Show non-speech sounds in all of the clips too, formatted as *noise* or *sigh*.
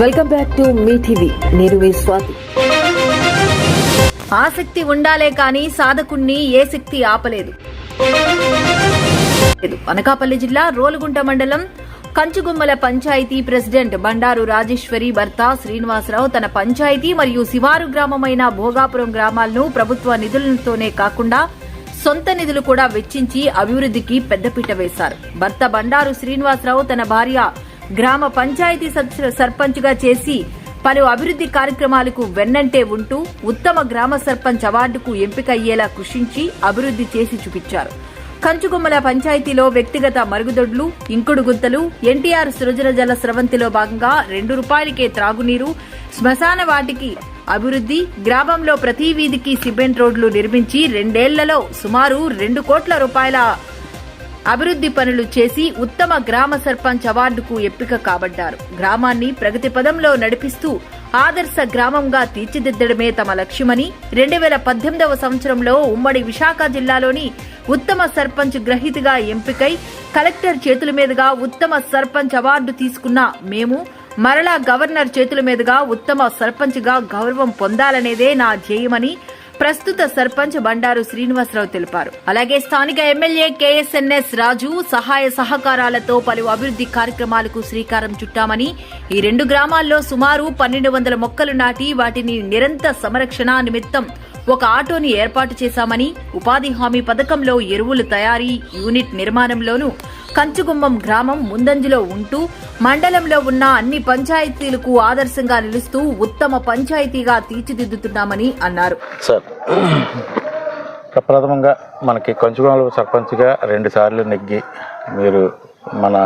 Welcome back to మీ TV. నేను మీ స్వాతి. ఆసక్తి ఉండాలే కాని సాధకుణ్ణి ఏ శక్తి ఆపలేదు. అనకాపల్లి జిల్లా రోలుగుంట మండలం కంచుగుమ్మల పంచాయతీ ప్రెసిడెంట్ బండారు రాజేశ్వరి భర్త శ్రీనివాసరావు తన పంచాయతీ మరియు శివారు గ్రామమైన భోగాపురం గ్రామాలను ప్రభుత్వ నిధులతోనే కాకుండా సొంత నిధులు కూడా వెచ్చించి అభివృద్ధికి పెద్దపీట వేశారు. భర్త బండారు శ్రీనివాసరావు తన భార్య గ్రామ పంచాయతీ సద్- సర్పంచ్గా చేసి పలు అభివృద్ధి కార్యక్రమాలకు వెన్నంటే ఉంటూ ఉత్తమ గ్రామ సర్పంచ్ అవార్డుకు ఎంపికయ్యేలా కృషించి అభివృద్ధి చేసి చూపించారు. కంచుగుమ్మల పంచాయతీలో వ్యక్తిగత మరుగుదొడ్లు ఇంకుడు గుంతలు ఎన్టీఆర్ సృజన జల స్రవంతిలో భాగంగా రెండు రూపాయలకే త్రాగునీరు శ్మశాన వాటికి అభివృద్ధి గ్రామంలో ప్రతి వీధికి సిమెంట్ రోడ్లు నిర్మించి రెండేళ్ళలో సుమారు రెండు కోట్ల రూపాయల అభివృద్ధి పనులు చేసి ఉత్తమ గ్రామ సర్పంచ్ అవార్డుకు ఎంపిక కాబడ్డారు. గ్రామాన్ని ప్రగతి పదంలో నడిపిస్తూ ఆదర్శ గ్రామంగా తీర్చిదిద్దడమే తమ లక్ష్యమని రెండు వేల పద్దెనిమిదవ సంవత్సరంలో ఉమ్మడి విశాఖ జిల్లాలోని ఉత్తమ సర్పంచ్ గ్రహీతగా ఎంపికై కలెక్టర్ చేతుల మీదుగా ఉత్తమ సర్పంచ్ అవార్డు తీసుకున్న మేము మరలా గవర్నర్ చేతుల మీదుగా ఉత్తమ సర్పంచ్గా గౌరవం పొందాలనేదే నా ధ్యేయమని ప్రస్తుత సర్పంచ్ బండారు శ్రీనివాసరావు తెలిపారు. అలాగే స్థానిక ఎమ్మెల్యే కేఎస్ఎన్ఎస్ రాజు సహాయ సహకారాలతో పలు అభివృద్ధి కార్యక్రమాలకు శ్రీకారం చుట్టామని ఈ రెండు గ్రామాల్లో సుమారు పన్నెండు వందల మొక్కలు నాటి వాటిని నిరంతర సంరక్షణ నిమిత్తం ఒక ఆటోని ఏర్పాటు చేశామని ఉపాధి హామీ పథకంలో ఎరువులు తయారీ యూనిట్ నిర్మాణంలోనూ కంచుగుమ్మం గ్రామం ముందంజలో ఉంటూ మండలంలో ఉన్న అన్ని పంచాయతీలకు ఆదర్శంగా నిలుస్తూ ఉత్తమ పంచాయతీగా తీర్చిదిద్దుతున్నామని అన్నారు. సార్ ప్రప్రథమంగా మనకి కొంచుగోలు సర్పంచ్గా రెండు సార్లు నెగ్గి మీరు మన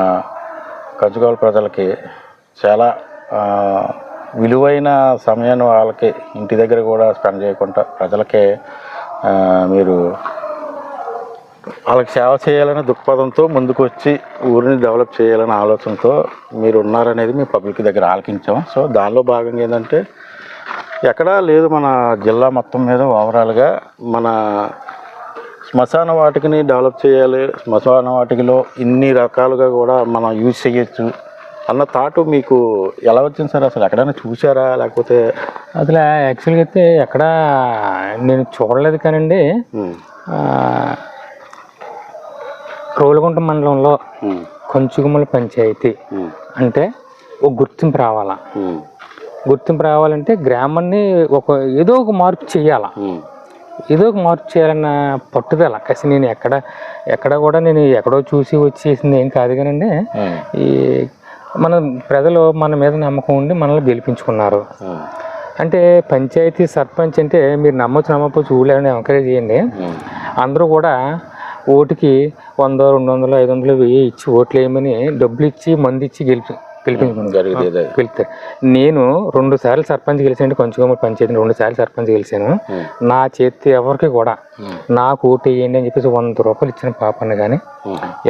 కొంచుగోలు ప్రజలకి చాలా విలువైన సమయాన్ని వాళ్ళకి ఇంటి దగ్గర కూడా స్పెండ్ చేయకుండా ప్రజలకే మీరు వాళ్ళకి సేవ చేయాలనే దృక్పథంతో ముందుకు వచ్చి ఊరిని డెవలప్ చేయాలనే ఆలోచనతో మీరు ఉన్నారనేది మీ పబ్లిక్ దగ్గర ఆలకించాం. సో దానిలో భాగంగా ఏంటంటే ఎక్కడా లేదు మన జిల్లా మొత్తం మీద ఓవరాల్గా మన శ్మశాన వాటికని డెవలప్ చేయాలి. శ్మశాన వాటికలో ఇన్ని రకాలుగా కూడా మనం యూజ్ చేయొచ్చు. అన్న థాట్ మీకు ఎలా వచ్చింది సార్? అసలు ఎక్కడైనా చూసారా లేకపోతే అసలు యాక్చువల్గా అయితే ఎక్కడ నేను చూడలేదు కానండి. రోలుగుంట మండలంలో కొంచుగుమ్మల పంచాయతీ అంటే ఒక గుర్తింపు రావాలా? గుర్తింపు రావాలంటే గ్రామాన్ని ఒక ఏదో ఒక మార్పు చేయాలా? ఏదో ఒక మార్పు చేయాలన్న పట్టుదల. కసి నేను ఎక్కడ ఎక్కడ కూడా నేను ఎక్కడో చూసి వచ్చేసింది ఏం కాదు కానండి. ఈ మన ప్రజలు మన మీద నమ్మకం ఉండి మనల్ని గెలిపించుకున్నారు. అంటే పంచాయతీ సర్పంచ్ అంటే మీరు నమ్మొచ్చు నమ్మకపోవచ్చు ఊళ్ళో ఎంకరేజ్ చేయండి. అందరూ కూడా ఓటుకి వంద రెండు వందలు ఐదు వందలు వెయ్యి ఇచ్చి ఓట్లు వేయమని డబ్బులు ఇచ్చి మంది ఇచ్చి గెలిపి. గెలుస్తారు నేను రెండు సార్లు సర్పంచ్ గెలిచాను కొంచెం పంచాయతీ రెండు సార్లు సర్పంచ్ గెలిచాను. నా చేతి ఎవరికి కూడా నాకు ఓటు వేయండి అని చెప్పేసి వంద రూపాయలు ఇచ్చిన పాపను కానీ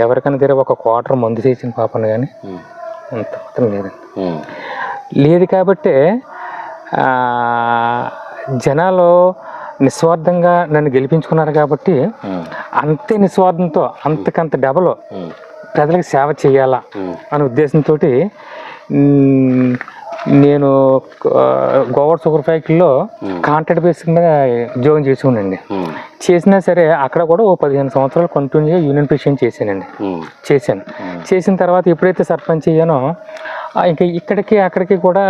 ఎవరికైనా తీర ఒక క్వార్టర్ మందు చేసిన పాపను కానీ అంత మాత్రం లేదండి. లేదు కాబట్టి జనాలు నిస్వార్థంగా నన్ను గెలిపించుకున్నారు కాబట్టి అంతే నిస్వార్థంతో అంతకంత డబల్ ప్రజలకు సేవ చేయాలా అనే ఉద్దేశంతో నేను గోవర్ షుగర్ ఫ్యాక్టరీలో కాంట్రాక్ట్ బేసిక్ మీద ఉద్యోగం చేసి ఉండండి. చేసినా సరే అక్కడ కూడా ఓ పదిహేను సంవత్సరాలు కంటిన్యూగా యూనియన్ ప్రెసిడెంట్ చేశానండి. చేశాను. చేసిన తర్వాత ఎప్పుడైతే సర్పంచ్ అయ్యానో ఇంకా ఇక్కడికి అక్కడికి కూడా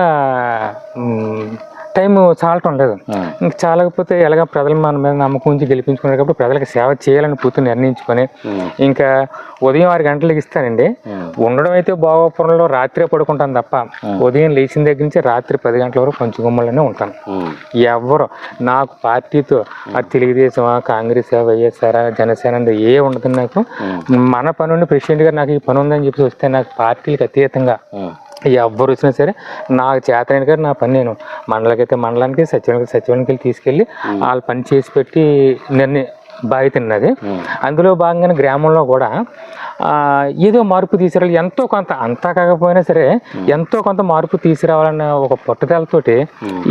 టైం చాలటం లేదు ఇంక చాలకపోతే ఎలాగ ప్రజలు మన మీద నమ్మకం ఉంచి గెలిపించుకున్నారు కాబట్టి ప్రజలకు సేవ చేయాలని పూర్తి నిర్ణయించుకొని ఇంకా ఉదయం ఆరు గంటలకు ఇస్తానండి. ఉండడం అయితే భోగాపురంలో రాత్రే పడుకుంటాను తప్ప ఉదయం లేచిన దగ్గర నుంచి రాత్రి పది గంటల వరకు పంచుగుమ్మలోనే ఉంటాను. ఎవరు నాకు పార్టీతో ఆ. తెలుగుదేశమా కాంగ్రెస్ వైఎస్ఆర్ జనసేన ఏ ఉండదు నాకు. మన పని ఉండి ప్రెసిడెంట్ గారు నాకు ఈ పని ఉందని చెప్పి వస్తే నాకు పార్టీలకు అతీతంగా ఎవరు వచ్చినా సరే నాకు చేతనైన గారు నా పని నేను. మండలకైతే మండలానికి సచివాలయకి సచివాలయానికి వెళ్ళి తీసుకెళ్ళి వాళ్ళ పని చేసి పెట్టి నిర్ణయ బాధ్యత ఉన్నది అందులో భాగంగానే గ్రామంలో కూడా ఏదో మార్పు తీసుకురావాలి ఎంతో కొంత అంతా కాకపోయినా సరే ఎంతో కొంత మార్పు తీసుకురావాలన్న ఒక పట్టుదలతోటి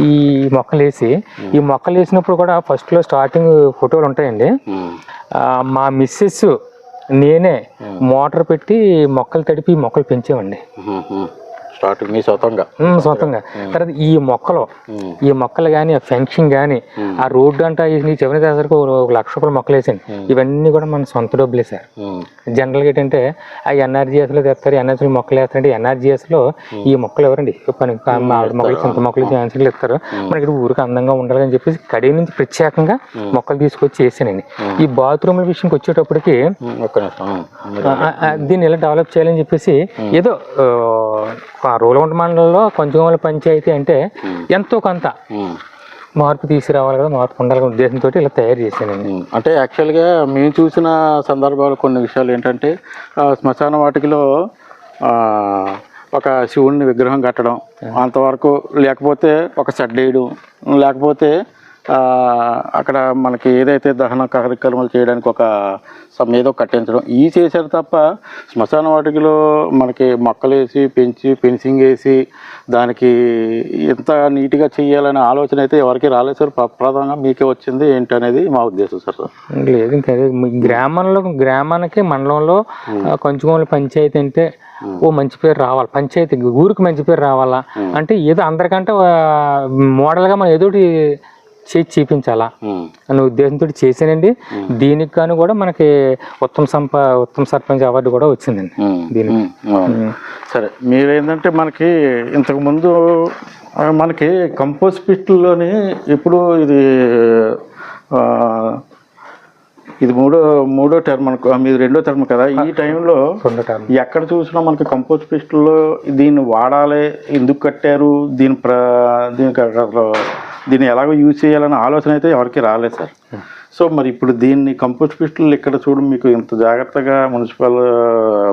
ఈ మొక్కలు వేసి ఈ మొక్కలు వేసినప్పుడు కూడా ఫస్ట్లో స్టార్టింగ్ ఫోటోలు ఉంటాయండి. మా మిస్సెస్ నేనే మోటార్ పెట్టి మొక్కలు తడిపి మొక్కలు పెంచామండి ఉమ్. స్టార్టింగ్ మీ సొంతంగా సొంతంగా తర్వాత ఈ మొక్కలు. ఈ మొక్కలు కానీ ఆ ఫెన్సింగ్ కానీ ఆ రోడ్డు అంట చివరి చేసరికి ఒక లక్ష రూపాయల మొక్కలు వేసాను ఇవన్నీ కూడా మన సొంత డబ్బులు ఉమ్. జనరల్గా ఏంటంటే ఆ ఎన్ఆర్జీఎస్లో తెస్తారు ఎన్ఆర్జీ మొక్కలు వేస్తారంటే ఎన్ఆర్జీఎస్లో ఈ మొక్కలు ఎవరండి? పని మొక్కలు చింత మొక్కలు జాన్సీలు ఇస్తారు మనకి ఊరికి అందంగా ఉండాలని చెప్పేసి కడిగి నుంచి ప్రత్యేకంగా మొక్కలు తీసుకొచ్చి వేసానండి. ఈ బాత్రూమ్ల విషయంకి వచ్చేటప్పటికి దీన్ని ఎలా డెవలప్ చేయాలని చెప్పేసి ఏదో ఆ, రోలగుంట మండలంలో కొంచెం పంచాయతీ అంటే ఎంతో కొంత. మార్పు తీసుకురావాలి కదా మార్పు ఉండాలనే ఉద్దేశంతో ఇలా తయారు చేశానండి. అంటే యాక్చువల్గా మేము చూసిన సందర్భాలు కొన్ని విషయాలు ఏంటంటే శ్మశాన వాటికలో ఒక శివుడిని విగ్రహం కట్టడం అంతవరకు లేకపోతే ఒక షెడ్ వేయడం లేకపోతే అక్కడ మనకి ఏదైతే దహన కార్యక్రమాలు చేయడానికి ఒక సమ్ ఏదో కట్టించడం ఈ చేశారు తప్ప శ్మశాన వాటికలో మనకి మొక్కలు వేసి పెంచి ఫెన్సింగ్ వేసి దానికి ఎంత నీట్గా చేయాలనే ఆలోచన అయితే ఎవరికి రాలేదు సార్. ప్ర- ప్రధానంగా మీకే వచ్చింది ఏంటి అనేది మా ఉద్దేశం సార్. లేదు ఇంకా గ్రామంలో గ్రామానికి మండలంలో కొంచెం పంచాయతీ అంటే ఓ మంచి పేరు రావాలి. పంచాయతీ ఊరికి మంచి పేరు రావాలా? అంటే ఏదో అందరికంటే మోడల్గా మనం ఏదో ఒకటి చేసి చూపించాలా. అనే ఉద్దేశంతో చేసానండి దీనికి గాను కూడా మనకి ఉత్తమ సంప ఉత్తమ సర్పంచ్ అవార్డు కూడా వచ్చిందండి. దీనికి. సరే మీరు ఏంటంటే మనకి ఇంతకు ముందు మనకి కంపోస్ట్ పిట్లోని ఇప్పుడు ఇది ఇది మూడో మూడో టర్మ్ అనుకో మీది రెండో టర్మ్ కదా ఈ టైంలో ఎక్కడ చూసినా మనకి కంపోస్ట్ పిస్టుల్లో దీన్ని వాడాలి ఎందుకు కట్టారు దీని ప్ర దీనికి అసలు దీన్ని ఎలాగో యూజ్ చేయాలనే ఆలోచన అయితే ఎవరికి రాలేదు సార్. సో మరి ఇప్పుడు దీన్ని కంపోస్ట్ పిస్టులు ఇక్కడ చూడు మీకు ఇంత జాగ్రత్తగా మున్సిపల్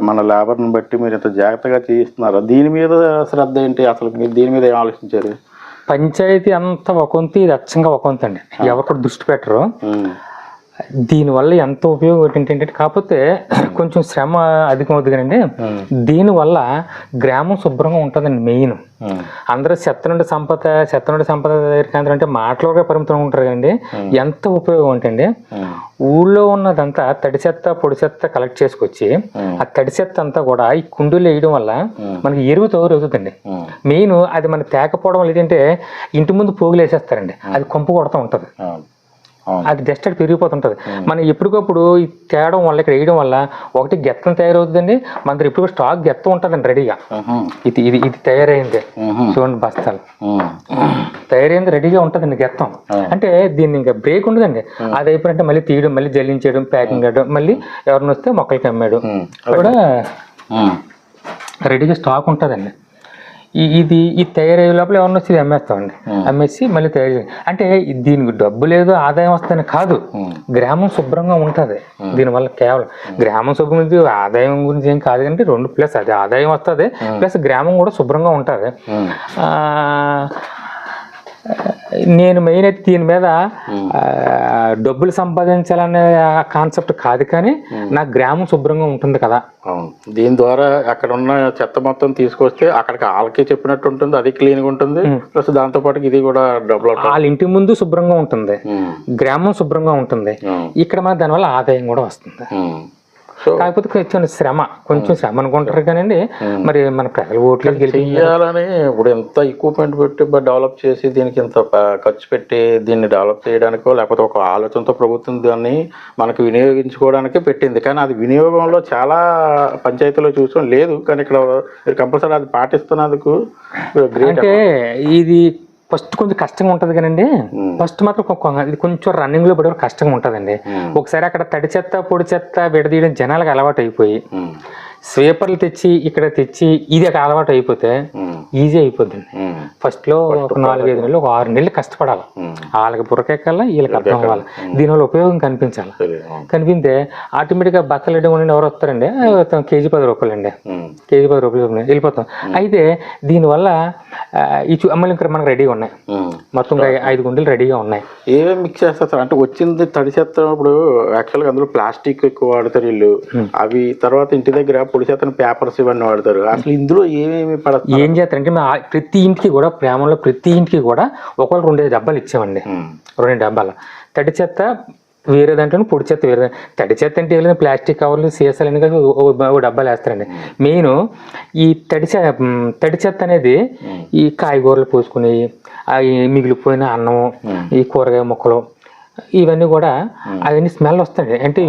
మన లేబర్ని బట్టి మీరు ఇంత జాగ్రత్తగా చేయిస్తున్నారు? దీని మీద శ్రద్ధ ఏంటి అసలు? మీరు దీని మీద ఏం ఆలోచించారు? పంచాయతీ అంతా ఒకంతి ఇది అచ్చంగా ఒకంత అండి. ఎవరు కూడా దృష్టి పెట్టరు. దీనివల్ల ఎంత ఉపయోగం ఏంటంటే కాకపోతే కొంచెం శ్రమ అధికం అవుతుంది కదండి దీనివల్ల గ్రామం శుభ్రంగా ఉంటుందండి మెయిన్. ఉమ్, అందరూ చెత్త నుండి సంపద చెత్త నుండి సంపద దగ్గర కేంద్రం అంటే మాటలోగా పరిమితం ఉంటారు కదండి. ఎంత ఉపయోగం ఉమ్, ఊళ్ళో ఉన్నదంతా తడి చెత్త పొడి చెత్త కలెక్ట్ చేసుకొచ్చి ఆ తడి చెత్త అంతా కూడా ఈ కుండీలో వేయడం వల్ల మనకి ఎరువు తోరుతుందండి ఉమ్, మెయిన్ అది మనకి తేకపోవడం వల్ల ఏంటంటే ఇంటి ముందు పోగులు వేసేస్తారండి. అది కొంపు కొడతా ఉంటుంది. అది డస్ట్ అది పెరిగిపోతుంటుంది. మనం ఎప్పటికప్పుడు ఈ తేయడం వల్ల ఇక్కడ వేయడం వల్ల ఒకటి గెత్తం తయారవుతుందండి మన దగ్గర ఇప్పుడు స్టాక్ గెత్తం ఉంటుందండి రెడీగా ఇది ఇది ఇది తయారైంది. చూడండి బస్తాలు. తయారైంది రెడీగా ఉంటుందండి గెత్తం. అంటే దీన్ని ఇంకా బ్రేక్ ఉండదండి. అది అయిపోయినట్టే మళ్ళీ తీయడం మళ్ళీ జల్లించేయడం ప్యాకింగ్ చేయడం మళ్ళీ ఎవరిని వస్తే మొక్కలకి అమ్మేయడం. కూడా రెడీగా స్టాక్ ఉంటుందండి. ఈ ఇది ఈ తయారయ్యే లోపల ఎవరిని వచ్చి అమ్మేస్తామండి. అమ్మేసి మళ్ళీ తయారు చేయాలి. అంటే దీనికి డబ్బు లేదు ఆదాయం వస్తుందని కాదు. గ్రామం శుభ్రంగా ఉంటుంది. దీనివల్ల కేవలం గ్రామం శుభ్రం ఆదాయం గురించి ఏం కాదు కానీ రెండు ప్లస్ అది ఆదాయం వస్తుంది. ప్లస్ గ్రామం కూడా శుభ్రంగా ఉంటుంది. నేను మెయిన్ అయితే దీని మీద డబ్బులు సంపాదించాలనే కాన్సెప్ట్ కాదు కానీ నా గ్రామం శుభ్రంగా ఉంటుంది కదా. దీని ద్వారా అక్కడ ఉన్న చెత్త మొత్తం తీసుకొస్తే అక్కడికి వాళ్ళకి చెప్పినట్టు ఉంటుంది అది క్లీన్గా ఉంటుంది. ప్లస్ దాంతో పాటు ఇది కూడా డబ్బులు. వాళ్ళ ఇంటి ముందు శుభ్రంగా ఉంటుంది. గ్రామం శుభ్రంగా ఉంటుంది. ఇక్కడ మన దానివల్ల ఆదాయం కూడా వస్తుంది. కాకపోతే కొంచెం శ్రమ కొంచెం శ్రమ అనుకుంటారు కానండి. మరి మన ప్రజల ఓట్లకి గెలిపి చెయ్యాలని ఇప్పుడు ఎంత ఎక్విప్మెంట్ పెట్టి డెవలప్ చేసి దీనికి ఇంత ఖర్చు పెట్టి దీన్ని డెవలప్ చేయడానికో లేకపోతే ఒక ఆలోచనతో ప్రభుత్వం దాన్ని మనకు వినియోగించుకోవడానికి పెట్టింది. కానీ అది వినియోగంలో చాలా పంచాయతీలో చూసాం. లేదు. కానీ ఇక్కడ కంపల్సరీ అది పాటిస్తున్నందుకు అంటే ఇది ఫస్ట్ కొంచెం కష్టంగా ఉంటుంది కానండి ఫస్ట్ మాత్రం ఇది కొంచెం రన్నింగ్లో పడే కష్టంగా ఉంటుందండి. ఒకసారి అక్కడ తడి చెత్త పొడి చెత్త విడదీయడం జనాలకు అలవాటు అయిపోయి స్వీపర్లు తెచ్చి ఇక్కడ తెచ్చి ఇది అక్కడ అలవాటు అయిపోతే ఈజీ అయిపోద్దండి. ఫస్ట్లో ఒక నాలుగైదు నెలలు ఒక ఆరు నెలలు కష్టపడాలి. వాళ్ళకి బుర్రకెక్కాల వీళ్ళకి అర్థం అవ్వాలి దీనివల్ల ఉపయోగం కనిపించాలి. కనిపిస్తే ఆటోమేటిక్గా బట్టలు ఇవ్వడం ఉండి ఎవరు వస్తారండి? కేజీ పది రూపాయలు అండి కేజీ పది రూపాయలు వెళ్ళిపోతాం. అయితే దీనివల్ల ఈ చూ- మళ్ళీ ఇక్కడ మనకు రెడీగా ఉన్నాయి. మొత్తం ఐదు గుండెలు రెడీగా ఉన్నాయి. ఏమేమి మిక్స్ చేస్తారు? అంటే వచ్చింది తడి చెత్త ఇప్పుడు యాక్చువల్గా అందులో ప్లాస్టిక్ ఎక్కువ వాడతారు వీళ్ళు. అవి తర్వాత ఇంటి దగ్గర పొడి చెత్తని పేపర్స్ ఇవన్నీ వాడతారు. అసలు ఇందులో ఏమేమి పడతారు? ఏం చేస్తారంటే మా ప్రతి ఇంటికి కూడా ప్రేమలో ప్రతి ఇంటికి కూడా ఒకళ్ళు రెండేది డబ్బాలు ఇచ్చామండి రెండు డబ్బాలు. తడి చెత్త వేరే దాంట్లో పొడి చెత్త వేరే తడి చెత్త అంటే ఏం లేదు ప్లాస్టిక్ కవర్లు సీసాలు అన్ని కలిపి ఓ- డబ్బాలు వేస్తారండి. మెయిన్ ఈ తడి తడి చెత్త అనేది ఈ కాయగూరలు పోసుకుని మిగిలిపోయిన అన్నం ఈ కూరగాయ ముక్కలు ఇవన్నీ కూడా అవన్నీ స్మెల్ వస్తాయి. అంటే.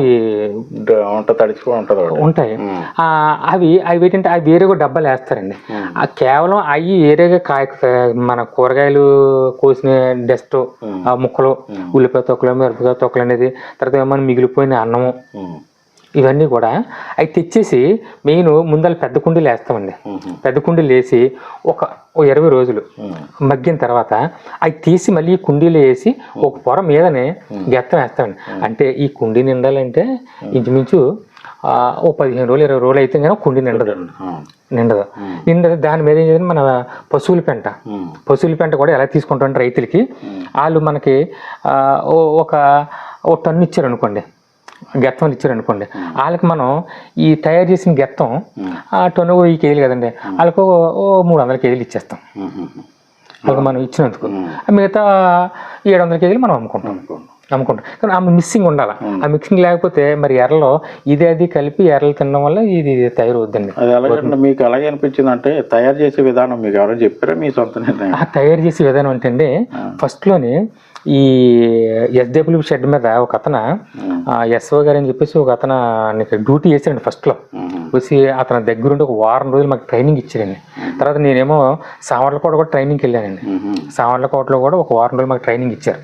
ఉంటాయి. ఆ, అవి అవి ఏంటంటే అవి వేరే కూడా డబ్బాలు వేస్తారండి. కేవలం అవి వేరేగా కాయ మన కూరగాయలు కోసిన డస్ట్ ఆ ముక్కలు ఉల్లిపాయ తొక్కలు మిరపకాయ తొక్కలు అనేది తర్వాత ఏమన్నా మిగిలిపోయిన అన్నము. ఇవన్నీ కూడా అవి తెచ్చేసి మెయిన్ ముందర పెద్ద కుండీలు వేస్తామండి. పెద్ద కుండీలు వేసి ఒక ఇరవై రోజులు మగ్గిన తర్వాత అవి తీసి మళ్ళీ కుండీలు వేసి ఒక పొర మీదనే గెత్తం వేస్తామండి. అంటే ఈ కుండీ నిండాలంటే ఇంచుమించు ఓ పదిహేను రోజులు ఇరవై రోజులు అయితే కానీ కుండీ నిండదు. నిండదు. నిండదు. దాని మీద ఏం చేయాలి మన పశువుల పెంట. పశువుల పెంట కూడా ఎలా తీసుకుంటాం రైతులకి వాళ్ళు మనకి ఒక ఓ టన్ను ఇచ్చారు అనుకోండి గెత్తం ఇచ్చారు అనుకోండి వాళ్ళకి మనం ఈ తయారు చేసిన గెత్తం ఆ టన్ను ఓ ఈ కేజీలు కదండి. వాళ్ళకి ఓ- మూడు వందల కేజీలు ఇచ్చేస్తాం. వాళ్ళకి మనం ఇచ్చినందుకు. మిగతా ఏడు వందల కేజీలు మనం అమ్ముకుంటాం. అమ్ముకుంటాం. కానీ ఆ మిక్సింగ్ ఉండాలి? ఆ మిక్సింగ్ లేకపోతే మరి ఎర్రలో ఇది అది కలిపి ఎర్రలు తినడం వల్ల ఇది తయారవుద్దండి. అది ఎలాగంటే మీకు ఎలాగే అనిపించింది అంటే తయారు చేసే విధానం మీకు ఎవరైనా చెప్పారా మీ సొంత తయారు చేసే విధానం ఏంటంటే ఫస్ట్లోని ఈ ఎస్డబ్ల్యూ షెడ్ మీద ఒక అతను ఎస్ఓ గారు అని చెప్పేసి ఒక అతను నీకు డ్యూటీ చేశాడండి ఫస్ట్లో. వచ్చి అతని దగ్గరుండి ఒక వారం రోజులు మాకు ట్రైనింగ్ ఇచ్చాడండి. తర్వాత నేనేమో సామర్లకోట కూడా ట్రైనింగ్కి వెళ్ళానండి. సామర్లకోటలో కూడా ఒక వారం రోజులు మాకు ట్రైనింగ్ ఇచ్చారు.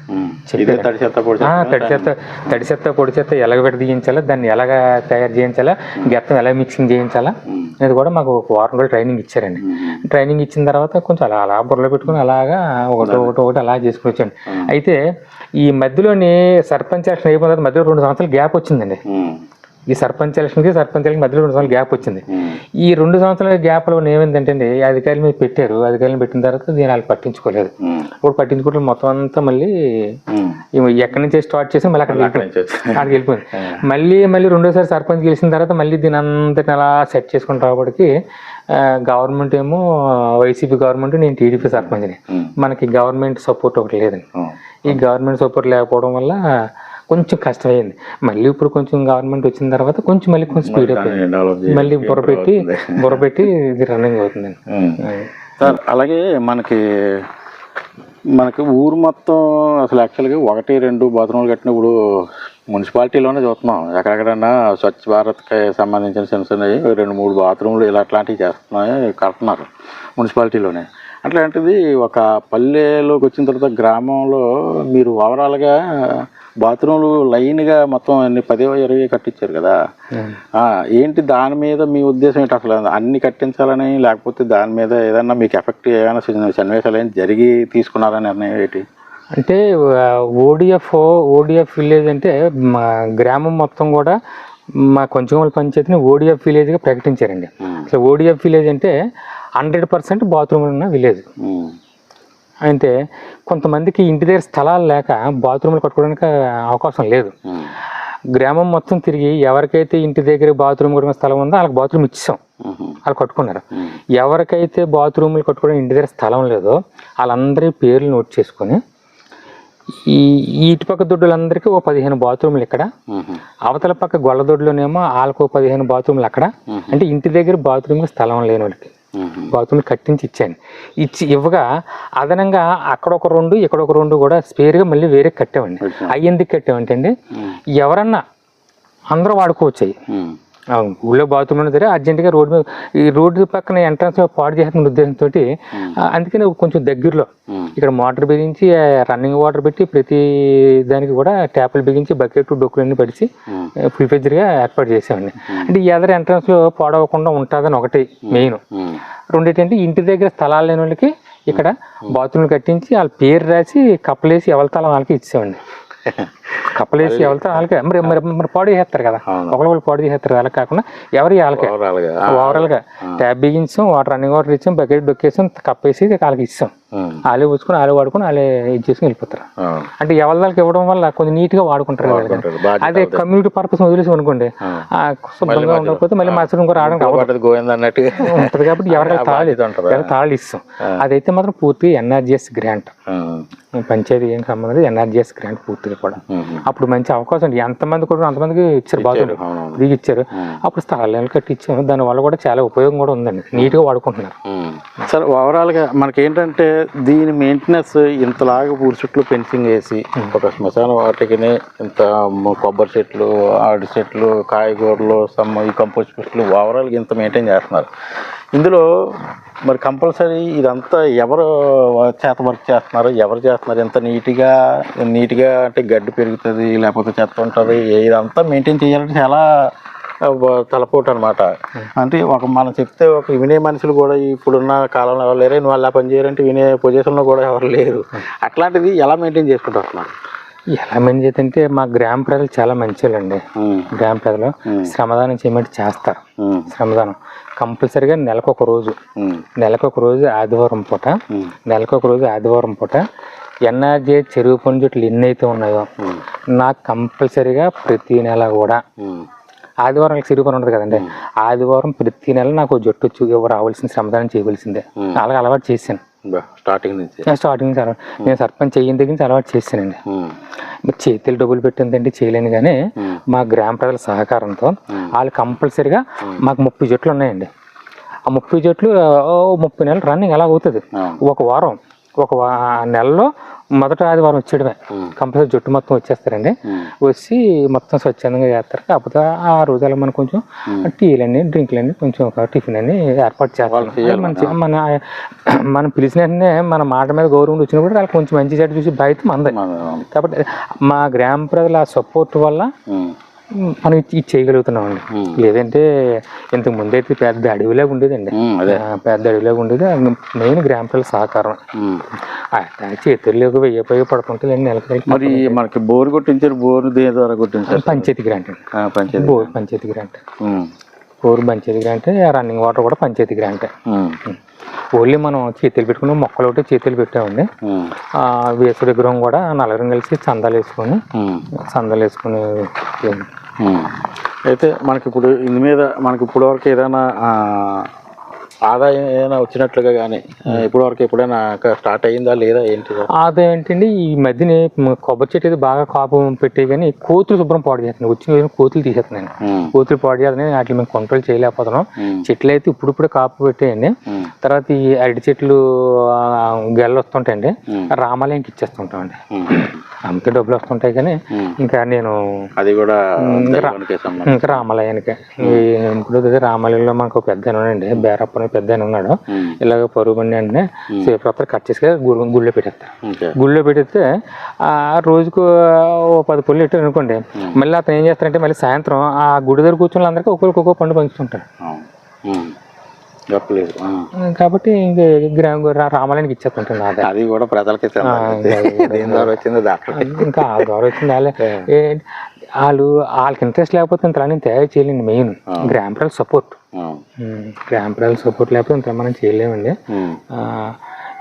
తడి చెత్త తడి చెత్త పొడి చెత్త ఎలాగ విడదీయించాలా దాన్ని ఎలాగ తయారు చేయించాలా గెత్తం ఎలా మిక్సింగ్ చేయించాలా అనేది కూడా మాకు ఒక వారం రోజులు ట్రైనింగ్ ఇచ్చారండి. ట్రైనింగ్ ఇచ్చిన తర్వాత కొంచెం అలా అలా బుర్రలో పెట్టుకుని అలాగా ఒకటి ఒకటి ఒకటి అలా చేసుకుని వచ్చాను. అయితే ఈ మధ్యలోని సర్పంచ్ ఎలక్షన్ అయిపోయిన తర్వాత మధ్యలో రెండు సంవత్సరాలు గ్యాప్ వచ్చిందండి. ఈ సర్పంచ్ ఎలక్షన్కి సర్పంచ్ ఎలక్షన్ మధ్యలో రెండు సంవత్సరాలు గ్యాప్ వచ్చింది. ఈ రెండు సంవత్సరాల గ్యాప్లో ఏమైందంటే అండి అధికారులు మీద పెట్టారు. అధికారులు పెట్టిన తర్వాత దీని వాళ్ళు పట్టించుకోలేదు. ఇప్పుడు పట్టించుకోవడం మొత్తం అంతా మళ్ళీ ఎక్కడి నుంచి స్టార్ట్ చేసి మళ్ళీ వచ్చి. అక్కడికి వెళ్ళిపోయింది. మళ్ళీ మళ్ళీ రెండోసారి సర్పంచ్ గెలిచిన తర్వాత మళ్ళీ దీని అంతటిని అలా సెట్ చేసుకుని రావడానికి గవర్నమెంట్ ఏమో వైసీపీ గవర్నమెంట్ నేను టీడీపీ సర్పంచ్ని. మనకి గవర్నమెంట్ సపోర్ట్ ఒకటి లేదండి. ఈ గవర్నమెంట్ సపోర్ట్ లేకపోవడం వల్ల కొంచెం కష్టమైంది మళ్ళీ ఇప్పుడు కొంచెం గవర్నమెంట్ వచ్చిన తర్వాత కొంచెం మళ్ళీ కొంచెం స్పీడ్ అయిపోయింది. మళ్ళీ బుర్ర పెట్టి బుర్ర పెట్టి ఇది రన్నింగ్ అవుతుందండి ఉమ్. సార్ అలాగే మనకి మనకి ఊరు మొత్తం అసలు యాక్చువల్గా ఒకటి రెండు బాత్రూమ్లు కట్టినప్పుడు మున్సిపాలిటీలోనే చూస్తున్నాం. ఎక్కడెక్కడన్నా స్వచ్ఛ భారత్కి సంబంధించిన చిన్న చిన్నవి రెండు మూడు బాత్రూమ్లు ఇలా అట్లాంటివి చేస్తున్నాయి కడుతున్నారు మున్సిపాలిటీలోనే. అట్లాంటిది ఒక పల్లెలోకి వచ్చిన తర్వాత గ్రామంలో మీరు ఓవరాల్గా బాత్రూమ్లు లైన్గా మొత్తం అన్ని పదే ఇరవై కట్టించారు కదా. ఏంటి దాని మీద మీ ఉద్దేశం ఏంటి? అసలు అన్ని కట్టించాలని లేకపోతే దాని మీద ఏదన్నా మీకు ఎఫెక్ట్ ఏమైనా సన్ని- సన్నివేశాలు ఏమైనా జరిగి తీసుకున్నారని నిర్ణయం ఏంటి? అంటే ఓడిఎఫ్ ఓడిఎఫ్ విలేజ్ అంటే మా గ్రామం మొత్తం కూడా మా కొంచెం పంచాయతీని ఓడిఎఫ్ విలేజ్గా ప్రకటించారండి. అసలు ఓడిఎఫ్ విలేజ్ అంటే హండ్రెడ్ పర్సెంట్ బాత్రూమ్ ఉన్న విలేజ్ అంటే కొంతమందికి ఇంటి దగ్గర స్థలాలు లేక బాత్రూమ్లు కట్టుకోవడానికి అవకాశం లేదు. గ్రామం మొత్తం తిరిగి ఎవరికైతే ఇంటి దగ్గర బాత్రూమ్ కట్టుకునే స్థలం ఉందో వాళ్ళకి బాత్రూమ్ ఇచ్చాం వాళ్ళు కట్టుకున్నారు. ఎవరికైతే బాత్రూములు కట్టుకోవడం ఇంటి దగ్గర స్థలం లేదో వాళ్ళందరి పేర్లు నోట్ చేసుకొని ఈ ఇటుపక్క దొడ్డులందరికీ ఓ పదిహేను బాత్రూములు ఇక్కడ. అవతల పక్క గొల్ల దొడ్లోనేమో వాళ్ళకు ఓ పదిహేను బాత్రూములు అక్కడ. అంటే ఇంటి దగ్గర బాత్రూమ్కి స్థలం లేని వాళ్ళకి. బాత్రూమ్లు కట్టించి ఇచ్చాను. ఇచ్చి ఇవ్వగా అదనంగా అక్కడ ఒక రెండు ఇక్కడ ఒక రెండు కూడా స్పేర్గా మళ్ళీ వేరే కట్టామండి. అవి ఎందుకు కట్టామంటే అండి ఎవరన్నా అందరూ వాడుకోవచ్చు ఊళ్ళో బాత్రూమ్ ఉన్నది సరే అర్జెంటుగా రోడ్డు మీద ఈ రోడ్డు పక్కన ఎంట్రన్స్ పాడు చేస్తున్న ఉద్దేశంతో అందుకని కొంచెం దగ్గరలో ఇక్కడ మోటార్ బిగించి రన్నింగ్ వాటర్ పెట్టి ప్రతి దానికి కూడా ట్యాపులు బిగించి బకెట్ డొక్కులన్నీ పడిచి ఫుల్ ఏర్పాటు చేసామండి అంటే ఈ ఎదర్ ఎంట్రన్స్లో పాడవకుండా ఉంటుందని ఒకటి మెయిన్ రెండేంటంటే ఇంటి దగ్గర స్థలాలు లేని వాళ్ళకి ఇక్కడ బాత్రూమ్లు కట్టించి వాళ్ళ పేరు రాసి కప్పలేసి ఎవరి స్థలం వాళ్ళకి ఇచ్చామండి *laughs* కప్పలేసి ఎవరితో వాళ్ళకి మరి మరి మరి పాడు చేస్తారు కదా. ఒకళ్ళు పాడు చేస్తారు. అలా కాకుండా ఎవరి వాళ్ళకి ఓవరాల్గా ఓవరాల్గా. ట్యాప్ బిగించాం వాటర్ రన్నింగ్ వాటర్ ఇచ్చాం బకెట్ డొక్కేసాం కప్పేసి వాళ్ళకి ఇస్తాం వాళ్ళే వచ్చుకొని వాళ్ళే వాడుకొని వాళ్ళే ఇది చేసుకుని వెళ్ళిపోతారు. అంటే ఎవరి వాళ్ళకి ఇవ్వడం వల్ల కొంచెం నీట్గా వాడుకుంటారు అదే కమ్యూనిటీ పర్పస్ వదిలేసి అనుకోండి శుభ్రంగా ఉండకపోతే మళ్ళీ. పడ్డది గోవింద అన్నట్టుగా ఉంటుంది కాబట్టి ఎవరికి తాళి తాళి ఇస్తాం. అదైతే మాత్రం పూర్తిగా ఎన్ఆర్జిఎస్ గ్రాంట్. పంచాయతీ ఏం సంబంధం ఎన్ఆర్జిఎస్ గ్రాంట్ పూర్తిగా కూడా. అప్పుడు మంచి అవకాశం ఉంది. ఎంతమంది కూడా అంతమందికి ఇచ్చారు బాత్రూమ్ అవునవును. ఫ్రీగా ఇచ్చారు అప్పుడు స్థలాలు కట్టి ఇచ్చాము దానివల్ల కూడా చాలా ఉపయోగం కూడా ఉందండి. నీట్గా వాడుకుంటున్నారు. సార్ ఓవరాల్గా మనకేంటంటే దీని మెయింటెనెన్స్ ఇంతలాగా పూరి చుట్లు ఫెన్సింగ్ వేసి ఒక శ్మశాన వాటికి ఇంత కొబ్బరి చెట్లు ఆడి చెట్లు కాయగూరలు సమ్మ ఈ కంపోస్ట్ చెట్లు ఓవరాల్గా ఇంత మెయింటైన్ చేస్తున్నారు. ఇందులో మరి కంపల్సరీ ఇదంతా ఎవరు చేత వర్క్ చేస్తున్నారు ఎవరు చేస్తున్నారు ఎంత నీట్గా నీట్గా అంటే గడ్డి పెరుగుతుంది లేకపోతే చెత్త ఉంటుంది ఇదంతా మెయింటైన్ చేయాలంటే చాలా తలపోటు అనమాట అంటే ఒక మనం చెప్తే ఒక వినే మనుషులు కూడా ఇప్పుడున్న కాలంలో ఎవరు లేరు నువ్వు అలా పనిచేయాలంటే వినే పొజిషన్లో కూడా ఎవరు లేరు. అట్లాంటిది ఎలా మెయింటైన్ చేసుకుంటూ వస్తున్నారు ఎలా మంచి అంటే మా గ్రామ ప్రజలు చాలా మంచివాళ్ళండి గ్రామ ప్రజలు శ్రమదానం చేయమంటే చేస్తారు. శ్రమదానం. కంపల్సరిగా నెలకు ఒక రోజు. నెలకు ఒక రోజు ఆదివారం పూట. నెలకు ఒక రోజు ఆదివారం పూట ఎన్ఆర్జే చెరువు పని చెట్లు ఎన్ని అయితే ఉన్నాయో నాకు కంపల్సరిగా ప్రతి నెల కూడా. ఆదివారం చెరువు పని ఉంటుంది కదండి. ఆదివారం ప్రతి నెల నాకు జట్టు వచ్చి రావాల్సిన శ్రమదానం చేయవలసిందే. అలాగే అలవాటు చేశాను. స్టార్టింగ్ నుంచి. నేను స్టార్టింగ్ నుంచి అలవాటు. నేను సర్పంచ్ చెయ్యిన దగ్గర నుంచి అలవాటు చేశానండి. మరి చేతులు డబ్బులు పెట్టిందంటే చేయలేను కానీ మా గ్రామ ప్రజల సహకారంతో వాళ్ళు కంపల్సరిగా మాకు ముప్పై జట్లు ఉన్నాయండి. ఆ ముప్పై జట్లు ముప్పై నెలలు రన్నింగ్ అలా అవుతుంది. ఒక వారం. ఒక నెలలో మొదట ఆదివారం వచ్చేయడమే. కంపల్సరీ జట్టు మొత్తం వచ్చేస్తారండి. వచ్చి మొత్తం స్వచ్ఛందంగా చేస్తారు. కాకపోతే ఆ రోజు అలా మనం కొంచెం టీలన్నీ డ్రింక్లన్నీ కొంచెం ఒక టిఫిన్ అని ఏర్పాటు చేస్తాం మంచి మన. *clears throat* మనం పిలిచిన వెంటనే మన మాట మీద గౌరవం వచ్చినప్పుడు వాళ్ళకి కొంచెం మంచి చెడ్డ చూసి బాధ్యత మంది. కాబట్టి మా గ్రామ ప్రజల సపోర్ట్ వల్ల మనం ఇది ఇది చేయగలుగుతున్నామండి లేదంటే ఇంతకు ముందైతే పెద్ద అడవిలాగా ఉండేదండి. పెద్ద అడవిలాగా ఉండేది. మెయిన్ గ్రామ ప్రజల సహకారం. చేతుల్లోకి వెయ్యి పోయి పడుతుంటే నెలకి మరి మనకి బోర్ కొట్టించారు బోర్ దేని ద్వారా కొట్టించారు? పంచాయతీ గ్రాంట్ అండి. Panchayat bore panchayat grant. Bore panchayat grant running water కూడా పంచాయతీ గ్రాంట్. ఓన్లీ మనం చేతులు పెట్టుకుని మొక్కలు ఒకటి చేతులు పెట్టామండి. వేసు విగ్రహం కూడా నలుగురం కలిసి చందాలు వేసుకొని. చందాలు వేసుకుని. అయితే మనకి ఇప్పుడు ఇందు మీద మనకి ఇప్పటివరకు ఏదైనా ఆదాయం ఏదైనా వచ్చినట్లుగా కానీ ఇప్పుడు వరకు ఎప్పుడైనా స్టార్ట్ అయ్యిందా లేదా ఏంటి అదే ఏంటండి ఈ మధ్యనే కొబ్బరి చెట్టు ఇది బాగా కాపు పెట్టే కానీ కోతులు శుభ్రం పాడు చేస్తున్నాయి వచ్చిన కోతులు తీసేస్తున్నాయి ఉమ్. కోతులు పాడు చేస్తున్నాయి వాటిని మేము కంట్రోల్ చేయలేకపోతున్నాం ఉమ్. చెట్లు అయితే ఇప్పుడు కాపు పెట్టేయండి. తర్వాత ఈ అరటి చెట్లు గెల్లు వస్తుంటాయండి. రామాలయంకి ఇచ్చేస్తుంటామండి. అంతే డబ్బులు వస్తుంటాయి కానీ. ఇంకా నేను అది కూడా ఇంకా రామాలయానికి రామాలయంలో ఒక పెద్ద ఆయన ఉన్నాడండి బేరప్ప అని పెద్ద ఆయన ఉన్నాడు. ఇలాగ పరుగు బండి అంటే సేపు కట్ చేసి గుళ్ళో పెట్టేస్తారు గుళ్ళో పెడితే ఆ రోజుకు ఓ పది పళ్ళు పెట్టారు అనుకోండి. మళ్ళీ అతను ఏం చేస్తారంటే మళ్ళీ సాయంత్రం ఆ గుడి దగ్గర కూర్చున్న అందరికీ ఒక్కొక్కరికి ఒక్కొక్క పండు పంచుతుంటారు. చెప్పలేదు. కాబట్టి రామాలయానికి ఇచ్చేస్తుంటాను అదే కూడా ప్రజలకే. దేని ద్వారా వచ్చిందో ఇంకా ఆ గౌరవ వచ్చింది *laughs* వాళ్ళే వాళ్ళకి ఇంట్రెస్ట్ లేకపోతే ఇంత నేను తయారు చేయలేండి మెయిన్ గ్రామ ప్రజల సపోర్ట్ గ్రామ ప్రజల సపోర్ట్ లేకపోతే ఇంత మనం చేయలేమండి.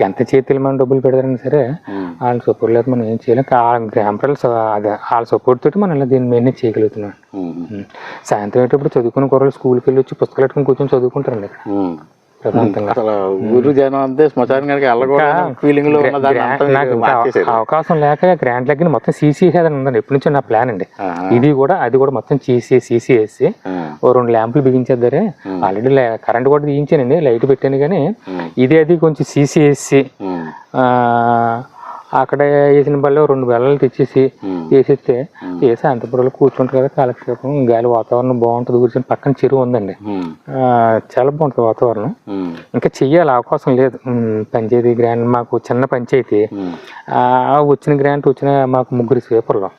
ఎంత చేతులు మనం డబ్బులు పెడతారని సరే వాళ్ళ సపోర్ట్ లేకపోతే మనం ఏం చేయలేం. స- అదే వాళ్ళ సపోర్ట్ తోటి మనం ఇలా దీన్ని మెయింటైన్ చేయగలుగుతున్నాం. సాయంత్రం అయ్యేటప్పుడు చదువుకున్న కుర్రలు స్కూల్కి వెళ్ళి వచ్చి పుస్తకాలు పెట్టుకుని కూర్చొని చదువుకుంటారండి ప్రశాంతంగా అసలు ఊరు జనం అంతే శ్మశానం వెళ్ళకూడదు ఫీలింగ్లో నాకు. అవకాశం లేక గ్రాంట్ లెక్కన మొత్తం సీసీ అని ఉందండి ఎప్పటి నుంచో నా ప్లాన్ అండి. ఇది కూడా అది కూడా మొత్తం సీసీ సీసీ వేసి. ఓ రెండు ల్యాంపులు బిగించేద్దరే ఆల్రెడీ కరెంట్ కూడా తీయించానండి లైట్ పెట్టాను కానీ. ఇది అది కొంచెం సీసీ వేసి అక్కడ వేసిన బల్ల రెండు బెల్లలు తెచ్చేసి. వేసేస్తే వేసి అంతపురంలో కూర్చుంటారు కదా కాలక్షేపం. గాలి వాతావరణం బాగుంటుంది కూర్చొని. పక్కన చెరువు ఉందండి. చాలా బాగుంటుంది వాతావరణం. ఇంకా చెయ్యాలి అవకాశం లేదు. పంచాయతీ గ్రాంట్ మాకు చిన్న పంచాయతీ. వచ్చిన గ్రాంట్ వచ్చిన మాకు ముగ్గురు స్వీపర్లు.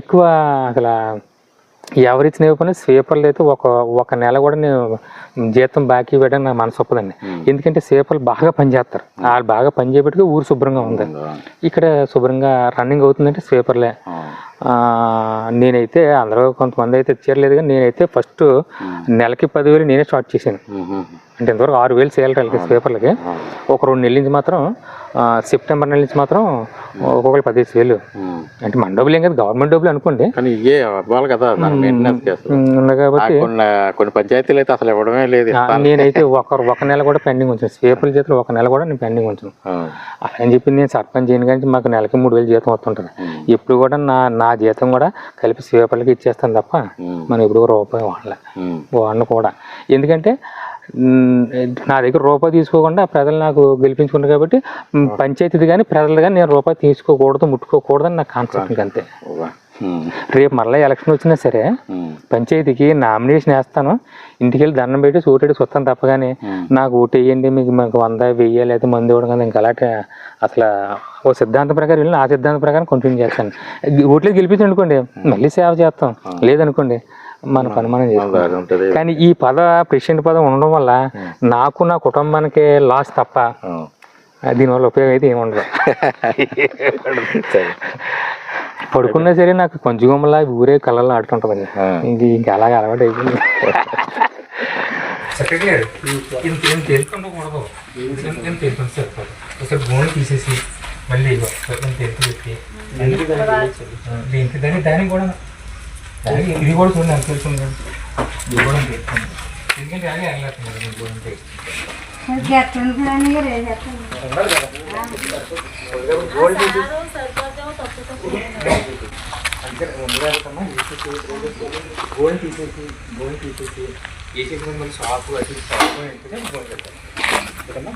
ఎక్కువ అసలు ఎవరిచ్చిన ఇవ్వకపోయినా స్వీపర్లు అయితే ఒక ఒక నెల కూడా నేను జీతం బాకీ పెట్టడం నా మనసు ఒప్పదండి. ఎందుకంటే స్వీపర్లు బాగా పనిచేస్తారు. వాళ్ళు బాగా పని చేయబట్టి ఊరు శుభ్రంగా ఉంది. ఇక్కడ శుభ్రంగా రన్నింగ్ అవుతుందంటే స్వీపర్లే. నేనైతే అందరూ కొంతమంది అయితే ఇచ్చారు కానీ నేనైతే ఫస్ట్ నెలకి పదివేలు నేనే స్టార్ట్ చేశాను. అంటే ఇంతవరకు ఆరు వేలు సేలరీలకి పేపర్లకి ఒక రెండు నెలల నుంచి మాత్రం సెప్టెంబర్ నెల నుంచి మాత్రం ఒక్కొక్కరు పదిహేను వేలు. అంటే మన డబ్బులు ఏం కదా గవర్నమెంట్ డబ్బులు అనుకోండి. కానీ ఇవే అవ్వాలి కదా కాబట్టి కొన్ని కొన్ని పంచాయతీలు అయితే అసలు ఇవ్వడమే లేదు నేనైతే ఒక ఒక నెల కూడా పెండింగ్ ఉంచాను. స్వీపర్ల చేతిలో ఒక నెల కూడా నేను పెండింగ్ ఉంచాను. అలా అని చెప్పి నేను సర్పంచ్ చేయను కానీ మాకు నెలకి మూడు వేలు జీతం వస్తుంటుంది. ఇప్పుడు కూడా నా నా నా జీతం కూడా కలిపి స్వీపర్లకి ఇచ్చేస్తాను తప్ప మనం ఇప్పుడు రూపాయి వాడలే. వాడిని కూడా. ఎందుకంటే నా దగ్గర రూపాయి తీసుకోకుండా ప్రజలు నాకు గెలిపించుకున్నారు కాబట్టి పంచాయతీది కానీ ప్రజలు కానీ నేను రూపాయి తీసుకోకూడదు ముట్టుకోకూడదని నా కాన్సెప్ట్ అంతే. రేపు మరలా ఎలక్షన్ వచ్చినా సరే. పంచాయతీకి నామినేషన్ వేస్తాను. ఇంటికి వెళ్ళి దండం పెట్టి సూటెడి చూస్తాను తప్ప కానీ నాకు ఓటు వేయండి మీకు మాకు వంద వెయ్యి లేదా మంది ఇవ్వడం కదా. ఇంకా అలాంటి అసలు ఓ సిద్ధాంతం ప్రకారం వెళ్ళి ఆ సిద్ధాంతం ప్రకారం కంటిన్యూ చేస్తాను. ఓట్లు గెలిపించండి అనుకోండి మళ్ళీ సేవ చేస్తాం. లేదనుకోండి మన పని మనం చేసుకుంటాం. కానీ ఈ పద ప్రెసిడెంట్ పదం ఉండడం వల్ల నాకు నా కుటుంబానికి లాస్ తప్ప. దీనివల్ల ఉపయోగం అయితే ఏమి ఉండదు *laughs* పడుకున్నా సరే నాకు కొంచెం గుమ్మలా ఊరే కళ్ళల్లో ఆడుతుంటుంది. ఇది ఇంకా అలాగే అలవాటు అయిపోయింది. సెక్రటరీ ఇంత ఏం తేలుకుండకూడదు ఏం తేలుకుంటే సరిపోదు ఒకసారి బోన్ తీసేసి మళ్ళీ పెట్టి దీనికి దానికి కూడా. దానికి ఇది కూడా చూడండి ఇది కూడా ఎందుకంటే అలాగే గ్యాట్రన్ ప్లానింగ్ రేజాత్రన్ గోల్డ్ గోల్డ్ తీసేసి గోల్డ్ తీసేసి వేసేసి మళ్ళీ షాపు అది షాపు అంటే గోల్డ్ ఓకేనా